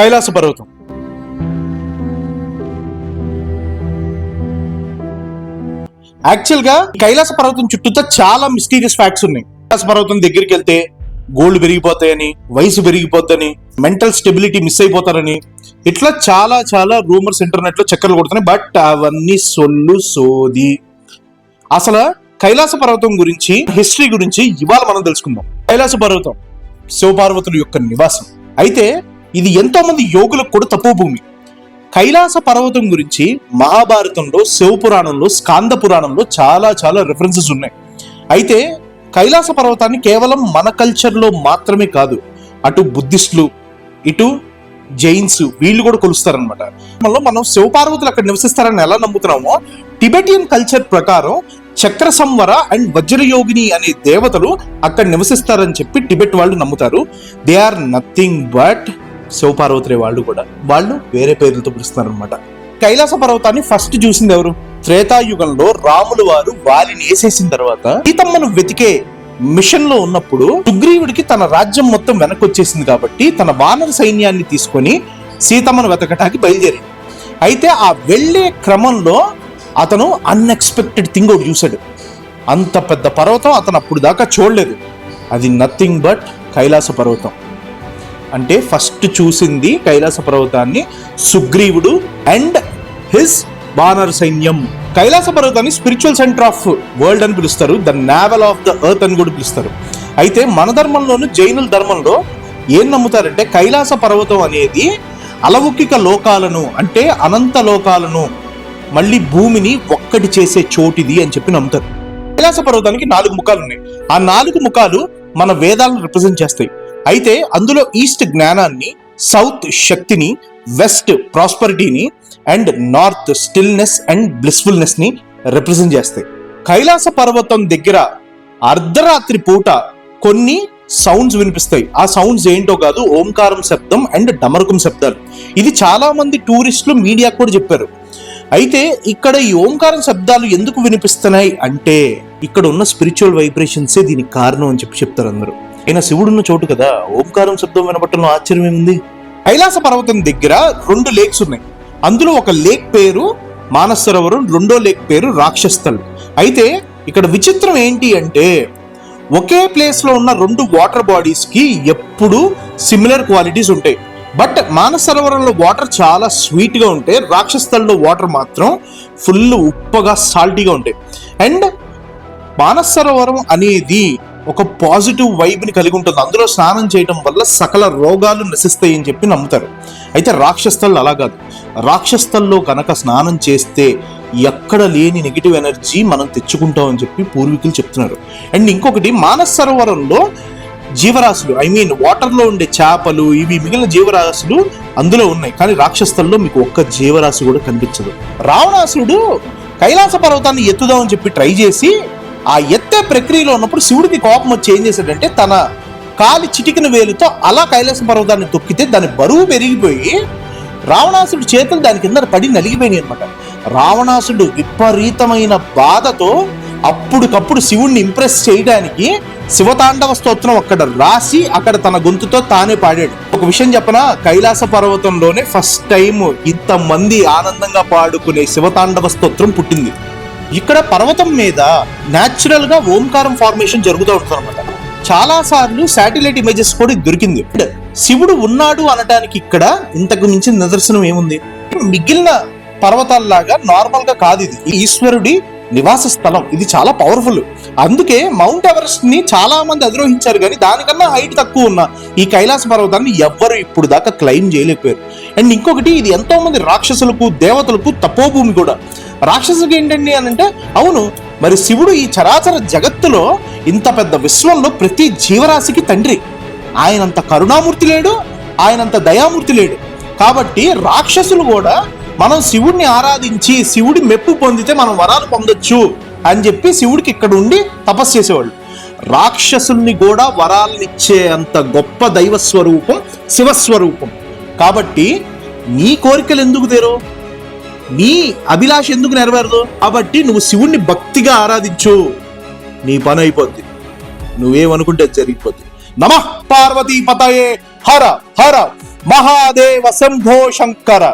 కైలాస పర్వతం. యాక్చువల్గా కైలాస పర్వతం చుట్టూతో చాలా మిస్టీరియస్ ఫ్యాక్ట్స్ ఉన్నాయి. కైలాస పర్వతం దగ్గరికి వెళ్తే గోల్డ్ పెరిగిపోతాయని వయసు పెరిగిపోద్దని మెంటల్ స్టెబిలిటీ మిస్ అయిపోతారని ఇట్లా చాలా చాలా రూమర్స్ ఇంటర్నెట్లో చక్కర్లు కొడుతున్నాయి. బట్ అవన్నీ సొల్లు సోది. అసలు కైలాస పర్వతం గురించి హిస్టరీ గురించి ఇవాళ మనం తెలుసుకుందాం. కైలాస పర్వతం శివపార్వతుల యొక్క నివాసం. అయితే ఇది ఎంతో మంది యోగులకు కూడా తపోభూమి. కైలాస పర్వతం గురించి మహాభారతంలో శివపురాణంలో స్కాంద పురాణంలో చాలా చాలా రెఫరెన్సెస్ ఉన్నాయి. అయితే కైలాస పర్వతాన్ని కేవలం మన కల్చర్లో మాత్రమే కాదు అటు బుద్ధిస్టులు ఇటు జైన్స్ వీళ్ళు కూడా కొలుస్తారనమాట మనలో మనం శివపార్వతులు అక్కడ నివసిస్తారని ఎలా నమ్ముతున్నామో టిబెటియన్ కల్చర్ ప్రకారం చక్ర సంవర అండ్ వజ్రయోగిని అనే దేవతలు అక్కడ నివసిస్తారని చెప్పి టిబెట్ వాళ్ళు నమ్ముతారు. దే ఆర్ నథింగ్ బట్ శివపార్వతులే వాళ్ళు కూడా. వాళ్ళు వేరే పేర్లతో పిలుస్తున్నారు అనమాట కైలాస పర్వతాన్ని ఫస్ట్ చూసింది ఎవరు? త్రేతాయుగంలో రాములు వారు వాలిని వేసేసిన తర్వాత సీతమ్మను వెతికే మిషన్లో ఉన్నప్పుడు సుగ్రీవుడికి తన రాజ్యం మొత్తం వెనక్కి వచ్చేసింది కాబట్టి తన వానర సైన్యాన్ని తీసుకొని సీతమ్మను వెతకటానికి బయలుదేరి అయితే ఆ వెళ్ళే క్రమంలో అతను అన్ఎక్స్పెక్టెడ్ థింగ్ ఒకటి చూశాడు. అంత పెద్ద పర్వతం అతను అప్పుడు దాకా చూడలేదు. అది నథింగ్ బట్ కైలాస పర్వతం. అంటే ఫస్ట్ చూసింది కైలాస పర్వతాన్ని సుగ్రీవుడు అండ్ హిస్ బానర్ సైన్యం. కైలాస పర్వతాన్ని స్పిరిచువల్ సెంటర్ ఆఫ్ వరల్డ్ అని పిలుస్తారు. The navel of the earth అని కూడా పిలుస్తారు. అయితే మన ధర్మంలోను జైనుల ధర్మంలో ఏం నమ్ముతారంటే కైలాస పర్వతం అనేది అలౌకిక లోకాలను అంటే అనంత లోకాలను మళ్ళీ భూమిని ఒక్కటి చేసే చోటిది అని చెప్పి నమ్ముతారు. కైలాస పర్వతానికి నాలుగు ముఖాలు ఉన్నాయి ఆ నాలుగు ముఖాలు మన వేదాలను రిప్రజెంట్ చేస్తాయి. అయితే అందులో ఈస్ట్ జ్ఞానాన్ని సౌత్ శక్తిని వెస్ట్ ప్రాస్పరిటీని అండ్ నార్త్ స్టిల్నెస్ అండ్ బ్లిస్ఫుల్నెస్ని రిప్రజెంట్ చేస్తాయి. కైలాస పర్వతం దగ్గర అర్ధరాత్రి పూట కొన్ని సౌండ్స్ వినిపిస్తాయి. ఆ సౌండ్స్ ఏంటో కాదు ఓంకారం శబ్దం అండ్ డమరకం శబ్దాలు. ఇది చాలా మంది టూరిస్టులు మీడియా కూడా చెప్పారు. అయితే ఇక్కడ ఈ ఓంకారం శబ్దాలు ఎందుకు వినిపిస్తున్నాయి అంటే ఇక్కడ ఉన్న స్పిరిచువల్ వైబ్రేషన్సే దీనికి కారణం అని చెప్పి చెప్తారు అందరూ. అయినా శివుడున్న చోటు కదా. ఓంకారం శబ్దం వినబట్టడం ఆశ్చర్యం ఏముంది? కైలాస పర్వతం దగ్గర రెండు లేక్స్ ఉన్నాయి. అందులో ఒక లేక్ పేరు మానసరోవరం రెండో లేక్ పేరు రాక్షస్థల్. అయితే ఇక్కడ విచిత్రం ఏంటి అంటే ఒకే ప్లేస్లో ఉన్న రెండు వాటర్ బాడీస్కి ఎప్పుడూ సిమిలర్ క్వాలిటీస్ ఉంటాయి. బట్ మానసరోవరంలో వాటర్ చాలా స్వీట్గా ఉంటే ఉంటాయి రాక్షస్థల్లో వాటర్ మాత్రం ఫుల్ ఉప్పగా సాల్టీగా ఉంటాయి. అండ్ మానసరోవరం అనేది ఒక పాజిటివ్ వైబ్ని కలిగి ఉంటుంది. అందులో స్నానం చేయడం వల్ల సకల రోగాలు నశిస్తాయి అని చెప్పి నమ్ముతారు. అయితే రాక్షస్థలు అలా కాదు. రాక్షస్థల్లో కనుక స్నానం చేస్తే ఎక్కడ లేని నెగిటివ్ ఎనర్జీ మనం తెచ్చుకుంటామని చెప్పి పూర్వీకులు చెప్తున్నారు. అండ్ ఇంకొకటి మానస సరోవరంలో జీవరాశులు ఐ మీన్ వాటర్లో ఉండే చేపలు ఇవి మిగిలిన జీవరాశులు అందులో ఉన్నాయి. కానీ రాక్షస్థల్లో మీకు ఒక్క జీవరాశి కూడా కనిపించదు. రావణాసుడు కైలాస పర్వతాన్ని ఎత్తుదామని చెప్పి ట్రై చేసి ఆ ఎత్తే ప్రక్రియలో ఉన్నప్పుడు శివుడికి కోపం వచ్చి ఏం చేశాడంటే తన కాలి చిటికిన వేలుతో అలా కైలాస పర్వతాన్ని తొక్కితే దాని బరువు పెరిగిపోయి రావణాసుడు చేతులు దాని కింద పడి నలిగిపోయినాయి అనమాట రావణాసుడు విపరీతమైన బాధతో అప్పుడుకప్పుడు శివుణ్ణి ఇంప్రెస్ చేయడానికి శివతాండవ స్తోత్రం అక్కడ రాసి అక్కడ తన గొంతుతో తానే పాడాడు. ఒక విషయం చెప్పన? కైలాస పర్వతంలోనే ఫస్ట్ టైం ఇంతమంది ఆనందంగా పాడుకునే శివతాండవ స్తోత్రం పుట్టింది. ఇక్కడ పర్వతం మీద న్యాచురల్గా ఓంకారం ఫార్మేషన్ జరుగుతూ ఉంటుంది అనమాట చాలా సార్లు శాటిలైట్ ఇమేజెస్ కూడా దొరికింది శివుడు ఉన్నాడు అనటానికి ఇక్కడ ఇంతకు మించిన నిదర్శనం ఏముంది? మిగిలిన పర్వతాల్లాగా నార్మల్గా కాదు ఇది. ఈ ఈశ్వరుడి నివాస స్థలం. ఇది చాలా పవర్ఫుల్ అందుకే మౌంట్ ఎవరెస్ట్ని చాలా మంది అధిరోహించారు కానీ దానికన్నా హైట్ తక్కువ ఉన్న ఈ కైలాస పర్వతాన్ని ఎవ్వరు ఇప్పుడు దాకా క్లైమ్ చేయలేకపోయారు. అండ్ ఇంకొకటి ఇది ఎంతో మంది రాక్షసులకు దేవతలకు తపోభూమి కూడా. రాక్షసులకు ఏంటండి అని అంటే అవును మరి శివుడు ఈ చరాచర జగత్తులో ఇంత పెద్ద విశ్వంలో ప్రతి జీవరాశికి తండ్రి. ఆయనంత కరుణామూర్తి లేడు ఆయనంత దయామూర్తి లేడు. కాబట్టి రాక్షసులు కూడా మనం శివుడిని ఆరాధించి శివుడి మెప్పు పొందితే మనం వరాలు పొందొచ్చు అని చెప్పి శివుడికి ఇక్కడ ఉండి తపస్సు చేసేవాళ్ళు. రాక్షసుల్ని కూడా వరాలనిచ్చే అంత గొప్ప దైవ స్వరూపం శివస్వరూపం. కాబట్టి నీ కోరికలు ఎందుకు తీరో నీ అభిలాష ఎందుకు నెరవేరదు? కాబట్టి నువ్వు శివుణ్ణి భక్తిగా ఆరాధించు. నీ పని అయిపోద్ది. నువ్వేమనుకుంటే జరిగిపోద్ది. నమ పార్వతీ పతయే హర హర. మహాదేవ శంభో శంకర.